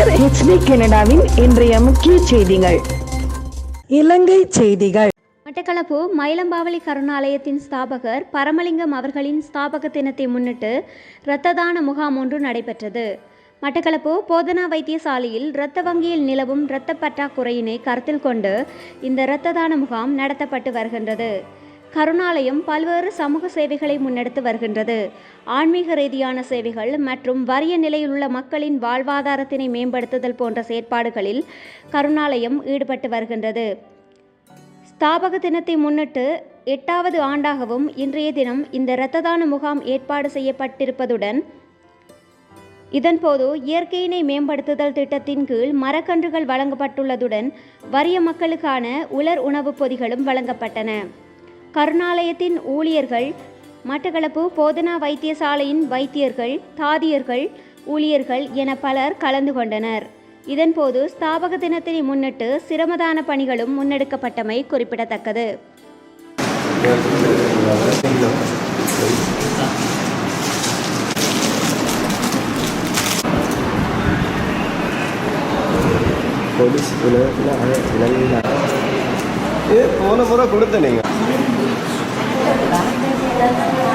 கலைஞர் HD கனடாவின் இன்றைய முக்கிய செய்திகள். இலங்கை செய்திகள். மட்டக்களப்பு மயிலம்பாவலி கருணாலயத்தின் ஸ்தாபகர் பரமலிங்கம் அவர்களின் ஸ்தாபக தினத்தை முன்னிட்டு இரத்த தான முகாம் ஒன்று நடைபெற்றது. மட்டக்களப்பு போதனா வைத்தியசாலையில் இரத்த வங்கியில் நிலவும் இரத்த பற்றாக்குறையினை கருத்தில் கொண்டு இந்த இரத்த தான முகாம் நடத்தப்பட்டு வருகின்றது. கருணாலயம் பல்வேறு சமூக சேவைகளை முன்னெடுத்து வருகின்றது. ஆன்மீக ரீதியான சேவைகள் மற்றும் வறிய நிலையில் உள்ள மக்களின் வாழ்வாதாரத்தினை மேம்படுத்துதல் போன்ற செயற்பாடுகளில் கருணாலயம் ஈடுபட்டு வருகின்றது. ஸ்தாபக தினத்தை முன்னிட்டு எட்டாவது ஆண்டாகவும் இன்றைய தினம் இந்த இரத்த தான முகாம் ஏற்பாடு செய்யப்பட்டிருப்பதுடன் இதன்போது இயற்கையினை மேம்படுத்துதல் திட்டத்தின் கீழ் மரக்கன்றுகள் வழங்கப்பட்டுள்ளதுடன் வறிய மக்களுக்கான உலர் உணவுப் பொதிகளும் வழங்கப்பட்டன. கருணாலயத்தின் ஊழியர்கள் மட்டக்களப்பு போதனா வைத்தியசாலையின் வைத்தியர்கள் தாதியர்கள் ஊழியர்கள் என பலர் கலந்து கொண்டனர். இதன்போது ஸ்தாபக தினத்தினை முன்னிட்டு சிரமதான பணிகளும் முன்னெடுக்கப்பட்டமை குறிப்பிடத்தக்கது. போலீஸ் உலகத்தில் போன முறை கொடுத்த நீங்கள் That's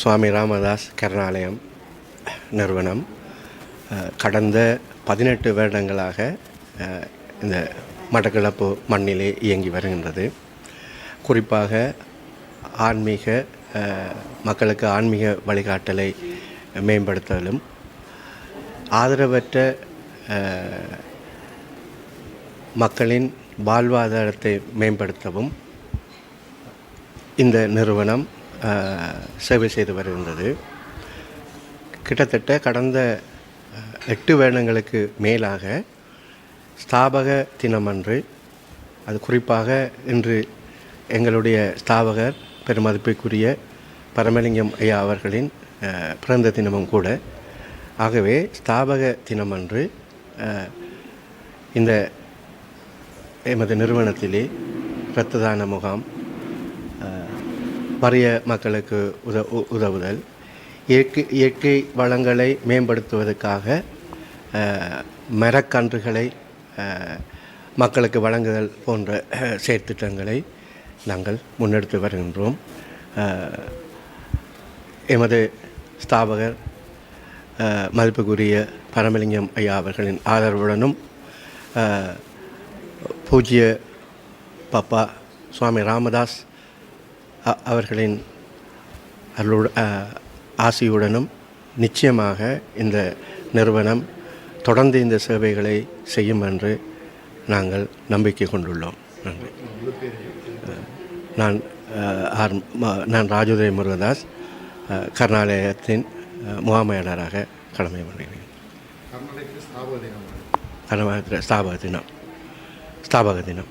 சுவாமி ராமதாஸ் கருணாலயம் நிறுவனம். கடந்த பதினெட்டு வருடங்களாக இந்த மட்டக்களப்பு மண்ணிலே இயங்கி வருகின்றது. குறிப்பாக ஆன்மீக மக்களுக்கு ஆன்மீக வழிகாட்டலை மேம்படுத்தலும் ஆதரவற்ற மக்களின் வாழ்வாதாரத்தை மேம்படுத்தவும் இந்த நிறுவனம் சேவை செய்து வருகின்றது. கிட்டத்தட்ட கடந்த எட்டு வேடங்களுக்கு மேலாக ஸ்தாபக தினமன்று அது குறிப்பாக இன்று எங்களுடைய ஸ்தாபகர் பெருமதிப்பிற்குரிய பரமலிங்கம் ஐயா அவர்களின் பிறந்த தினமும் கூட. ஆகவே ஸ்தாபக தினமன்று இந்த எமது நிறுவனத்திலே இரத்த தான முகாம் வறிய மக்களுக்கு உத உ- உதவுதல். இயற்கை இயற்கை வளங்களை மேம்படுத்துவதற்காக மரக்கன்றுகளை மக்களுக்கு வழங்குதல் போன்ற செயற்திட்டங்களை நாங்கள் முன்னெடுத்து வருகின்றோம். எமது ஸ்தாபகர் மதிப்புக்குரிய பரமலிங்கம் ஐயா அவர்களின் ஆதரவுடனும் பூஜ்ய பப்பா சுவாமி ராமதாஸ் அவர்களின் அருளோடு ஆசியுடனும் நிச்சயமாக இந்த நிறுவனம் தொடர்ந்து இந்த சேவைகளை செய்யும் என்று நாங்கள் நம்பிக்கை கொண்டுள்ளோம். நன்றி. நான் ஆர் நான் ராஜோதய முருகதாஸ் கர்நாடகத்தின் முகாமையாளராக கடமை பண்ணுகிறேன் கர்நாடகத்தில் ஸ்தாபக தினம். ஸ்தாபக தினம்.